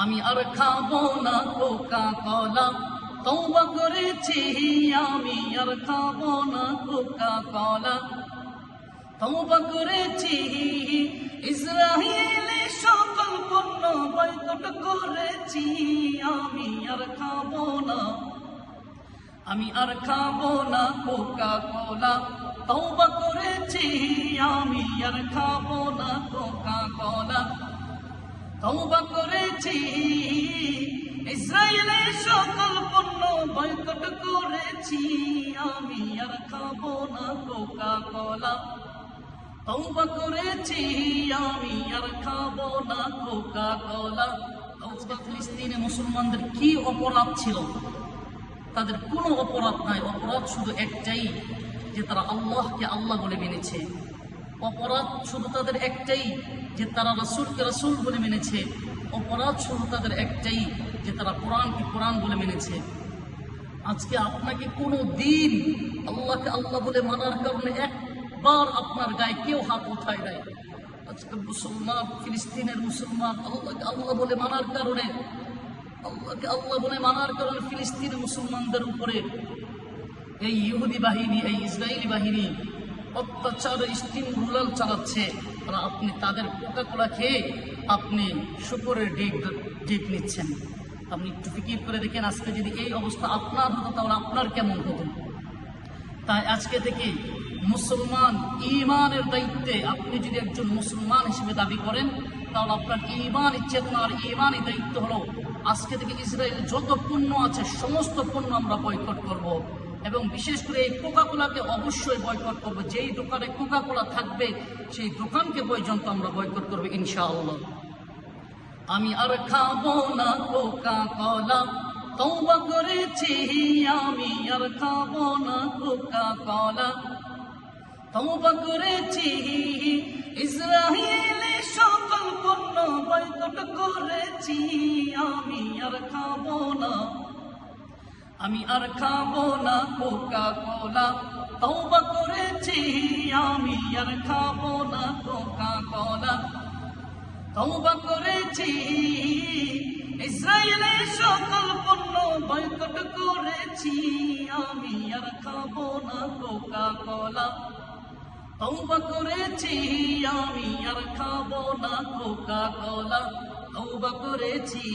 আমি আর খাব না কোকা কলা তওবা করেছি, আমি আর খাব না কোকা কলা তওবা করেছি ইসরায়েলে সকল পণ্য বয়কট করেছি, আমি আর খাব না। আমি আর খাব না কোকা কোলা তওবা করেছি, আমি আর খাব না কোকা তওবা করেছি। ইসরায়েলের সকল পণ্য বয়কট করেছি। আমি আর খাব না কোকা কোলা তওবা করেছি, আমি আর খাব না কোকা কোলা আজকে ফিলিস্তিনে মুসলমানদের কি অপরাধ ছিল? তাদের কোনো অপরাধ নাই। অপরাধ শুধু একটাই, যে তারা আল্লাহকে আল্লাহ বলে মেনেছে। অপরাধ শুধু তাদের একটাই, যে তারা রসুলকে রসুল বলে মেনেছে। অপরাধ শুধু তাদের একটাই, যে তারা কোরআনকে কোরআন বলে মেনেছে। আজকে আপনাকে কোনো দিন আল্লাহকে আল্লাহ বলে মানার কারণে একবার আপনার গায়ে কেউ হাত উঠায় দেয় আজকে মুসলমান, ফিলিস্তিনের মুসলমান, আল্লাহকে আল্লাহ বলে মানার কারণে, আল্লাহকে আল্লাহ বলে মানার কারণে ফিলিস্তিনি মুসলমানদের উপরে এই ইহুদি বাহিনী, এই ইসরায়েলি বাহিনী অত্যাচার স্টিম রুলাল চালাচ্ছে। আর আপনি তাদের কোকা কোলা খেয়ে আপনি শুকরের ডেক ডেক নিচ্ছেন। আপনি একটু ফিকির করে দেখেন, আজকে যদি এই অবস্থা আপনার হতো, তাহলে আপনার কেমন হতো? তাই আজকে থেকে মুসলমান ইমানের দায়িত্বে আপনি যদি একজন মুসলমান হিসেবে দাবি করেন, তাহলে আপনার ইমান চেতনা আর ইমানই দায়িত্ব হলো, আজকে থেকে ইসরায়েল যত পণ্য আছে, সমস্ত পণ্য আমরা বয়কট করব। এবং বিশেষ করে এই কোকা কোলাকে অবশ্যই বয়কট করব। যেই দোকানে কোকা কোলা থাকবে, সেই দোকানকে পর্যন্ত আমরা বয়কট করব, ইনশাআল্লাহ। আমি আর খাব না কোকা কলা তওবা করেছি আমি আর খাব না কোকা কলা তওবা করেছি ইসরায়েলে সকল পণ্য বয়কট করেছি আমি আর খাব না আমি আর খাব না কোকা কোলা তওবা করেছি, আমি আর খাব না কোকা কোলা তওবা করেছি ইসরায়েলের সকল পণ্য বয়কট করেছি, আমি আর খাব না কোকা কোলা তওবা করেছি, আমি আর খাব না কোকা কোলা তওবা করেছি